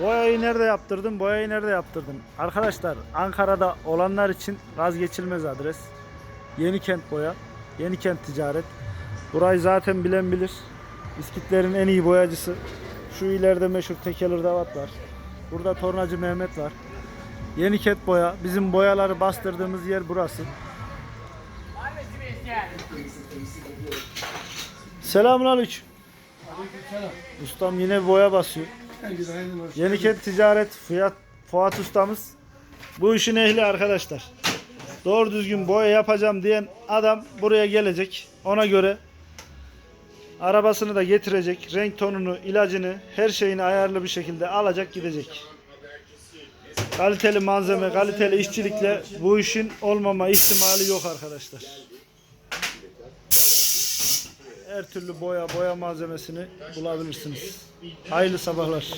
Boyayı nerede yaptırdım? Boyayı nerede yaptırdım? Arkadaşlar Ankara'da olanlar için vazgeçilmez adres. Yenikent Boya. Yenikent Ticaret. Burayı zaten bilen bilir. İskitlerin en iyi boyacısı. Şu ileride meşhur Tekelir Davat var. Burada Tornacı Mehmet var. Yenikent Boya. Bizim boyaları bastırdığımız yer burası. Selamünaleyküm. Ustam yine boya basıyor. Yenikent Ticaret Fiyat Fuat ustamız bu işin ehli arkadaşlar. Doğru düzgün boya yapacağım diyen adam buraya gelecek. Ona göre arabasını da getirecek. Renk tonunu, ilacını, her şeyini ayarlı bir şekilde alacak gidecek. Kaliteli malzeme, kaliteli işçilikle bu işin olmama ihtimali yok arkadaşlar. Her türlü boya, boya malzemesini bulabilirsiniz. Hayırlı sabahlar.